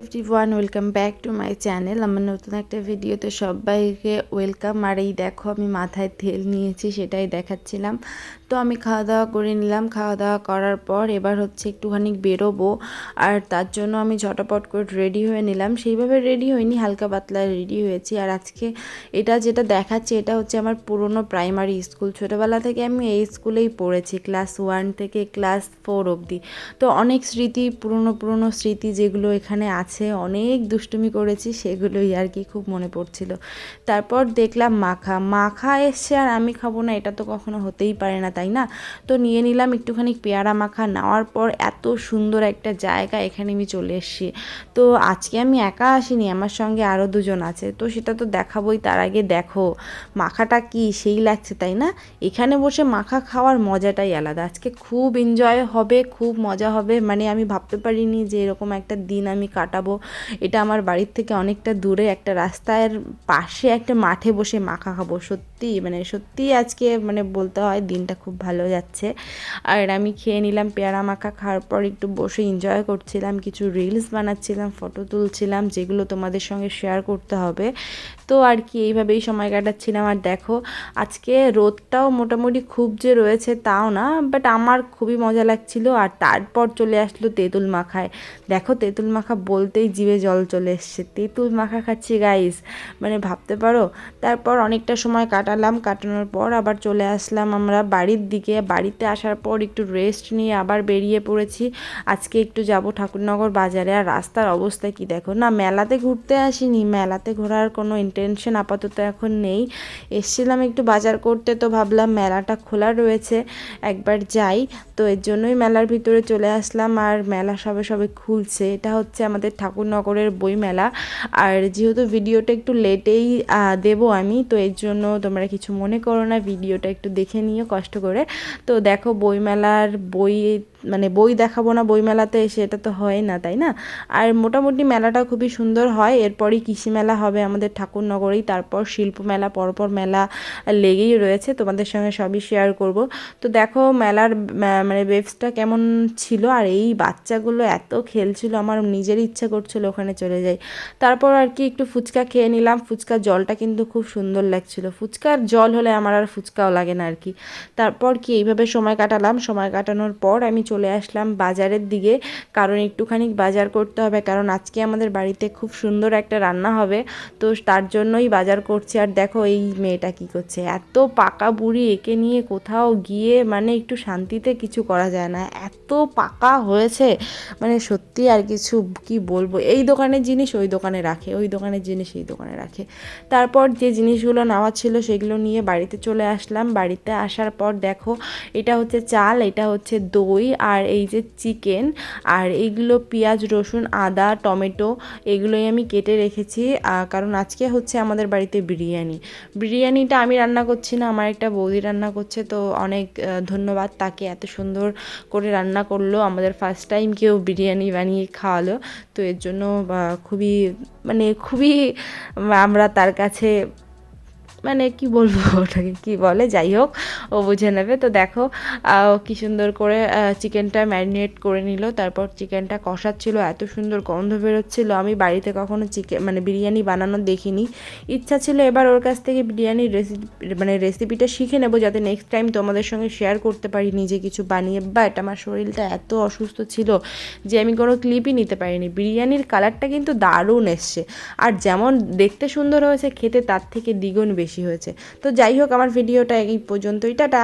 One welcome back to my channel আমার নতুন একটা ভিডিওতে সবাইকে ওয়েলকাম আর এই দেখো, আমি মাথায় তেল নিয়েছি, সেটাই দেখাচ্ছিলাম। তো আমি খাওয়া দাওয়া করে নিলাম। খাওয়া দাওয়া করার পর এবার হচ্ছে একটুখানি বেরোবো। আর তার জন্য আমি ঝটাপট করে রেডি হয়ে নিলাম। সেইভাবে রেডি হইনি, হালকা পাতলা রেডি হয়েছি। আর আজকে এটা যেটা দেখাচ্ছে, এটা হচ্ছে আমার পুরনো প্রাইমারি স্কুল ছোটোবেলা থেকে আমি এই স্কুলেই পড়েছি ক্লাস ওয়ান থেকে ক্লাস ফোর অবধি। তো অনেক স্মৃতি, পুরনো পুরনো স্মৃতি যেগুলো এখানে আছে অনেক দুষ্টুমি করেছি, সেগুলোই আর কি খুব মনে পড়ছিল। তারপর দেখলাম মাখা। মাখা এসছে আর আমি খাব না, এটা তো কখনো হতেই পারে না, তাই না? তো নিয়ে নিলাম একটুখানি পেয়ারা মাখা। নেওয়ার পর এত সুন্দর একটা জায়গা এখানে আমি চলে এসেছি। তো আজকে আমি একা আসিনি, আমার সঙ্গে আরও দুজন আছে। তো সেটা তো দেখাবোই, তার আগে দেখো মাখাটা কি, সেই লাগছে, তাই না? এখানে বসে মাখা খাওয়ার মজাটাই আলাদা। আজকে খুব এনজয় হবে, খুব মজা হবে মানে আমি ভাবতে পারিনি যে এরকম একটা দিন আমি কাটাবো। এটা আমার বাড়ির থেকে অনেকটা দূরে একটা রাস্তার পাশে একটা মাঠে বসে মাখা খাব। সত্যি মানে সত্যি আজকে মানে বলতে হয় দিনটা খুব ভালো যাচ্ছে। আর আমি খেয়ে নিলাম পেয়ারা মাখা, খাওয়ার পর একটু বসে এনজয় করছিলাম, কিছু রিলস বানাচ্ছিলাম ফটো তুলছিলাম, যেগুলো তোমাদের সঙ্গে শেয়ার করতে হবে। তো আর কি, এইভাবেই সময় কাটাচ্ছিলাম। আর দেখো, আজকে রোদটাও মোটামুটি খুব যে রয়েছে তাও না বাট আমার খুবই মজা লাগছিল। আর তারপর চলে আসলো তেঁতুল মাখায়। দেখো, তেঁতুল মাখা বলতেই জিভে জল চলে এসছে। তেঁতুল মাখা খাচ্ছি গাইস মানে ভাবতে পারো? তারপর অনেকটা সময় কাটালাম। কাটানোর পর আবার চলে আসলাম আমরা বাড়ির দিকে। বাড়িতে আসার পর একটু রেস্ট নিয়ে আবার বেরিয়ে পড়েছি। আজকে একটু যাব ঠাকুরনগর বাজারে। আর রাস্তার অবস্থা কি দেখো? না, মেলাতে ঘুরতে আসিনি। মেলাতে ঘোরার কোনো ইন্টেনশন আপাতত এখন নেই। এসছিলাম একটু বাজার করতে, তো ভাবলাম মেলাটা খোলা রয়েছে, একবার যাই। তো এর জন্যই মেলার ভিতরে চলে আসলাম, আর মেলা সবে সবে খুলছে। এটা হচ্ছে আমাদের ঠাকুরনগরের বই মেলা আর যেহেতু ভিডিওটা একটু লেটেই দেবো আমি, তো এর জন্য তোমরা কিছু মনে করো না, ভিডিওটা একটু দেখে নিও কষ্ট করে। তো দেখো বইমেলার বই মানে বই দেখাবো না বইমেলাতে এসে এটা তো হয় না, তাই না? আর মোটামুটি মেলাটা খুবই সুন্দর হয়, এরপরই কৃষি মেলা হবে আমাদের ঠাকুরনগরেই তারপর শিল্প মেলা, পরপর মেলা লেগেই রয়েছে, তোমাদের সঙ্গে সবই শেয়ার করব। তো দেখো মেলার মানে ওয়েবসটা কেমন ছিল, আর এই বাচ্চাগুলো এত খেলছিল, আমার নিজের ইচ্ছা করছিল ওখানে চলে যাই। তারপর আর কি একটু ফুচকা খেয়ে নিলাম ফুচকার জলটা কিন্তু খুব সুন্দর লাগছিল। ফুচকার জল হলে আমার আর ফুচকাও লাগে না আর কি। তারপর কি এইভাবে সময় কাটালাম, সময় কাটানোর পর আমি চলে আসলাম বাজারের দিকে। কারণ একটুখানি বাজার করতে হবে, কারণ আজকে আমাদের বাড়িতে খুব সুন্দর একটা রান্না হবে। তো তার জন্যই বাজার করছি। আর দেখো এই মেয়েটা কি করছে? এত পাকা বুড়ি, একে নিয়ে কোথাও গিয়ে মানে একটু শান্তিতে কিছু করা যায় না। এত পাকা হয়েছে। মানে সত্যি আর কিছু কি বলব? এই দোকানের জিনিস ওই দোকানে রাখে, ওই দোকানের জিনিস এই দোকানে রাখে। তারপর যে জিনিসগুলো নেওয়া ছিল সেগুলো নিয়ে বাড়িতে চলে আসলাম। বাড়িতে আসার পর দেখো, এটা হচ্ছে চাল, এটা হচ্ছে দই আর এই যে চিকেন, আর এইগুলো পেঁয়াজ, রসুন, আদা, টমেটো, এগুলোই আমি কেটে রেখেছি। কারণ আজকে হচ্ছে আমাদের বাড়িতে বিরিয়ানি। বিরিয়ানিটা আমি রান্না করছি না, আমার একটা বৌদি রান্না করছে, তো অনেক ধন্যবাদ তাকে এত সুন্দর করে রান্না করল। আমাদের ফার্স্ট টাইম কেউ বিরিয়ানি বানিয়ে খাওয়ালো, তো এর জন্য খুবই মানে খুবই, আমরা তার কাছে মানে কি বলব ওটাকে, কি বলে? যাই হোক, ও বুঝে নেবে। তো দেখো কি সুন্দর করে চিকেনটা ম্যারিনেট করে নিল। তারপর চিকেনটা কষাচ্ছিল, এত সুন্দর গন্ধ বেরোচ্ছিল। আমি বাড়িতে কখনো চিকেন মানে বিরিয়ানি বানানো দেখিনি। ইচ্ছা ছিল এবার ওর কাছ থেকে বিরিয়ানির রেসিপি মানে রেসিপিটা শিখে নেব, যাতে নেক্সট টাইম তোমাদের সঙ্গে শেয়ার করতে পারি, নিজে কিছু বানিয়ে। বাট আমার শরীরটা এত অসুস্থ ছিল যে আমি কোনো ক্লিপই নিতে পারিনি। বিরিয়ানির কালারটা কিন্তু দারুণ এসছে। আর যেমন দেখতে সুন্দর হয়েছে, খেতে তার থেকে দ্বিগুণ বেশি। বেশি হয়েছে। তো যাই হোক আমার ভিডিওটা এই পর্যন্তই টাটা।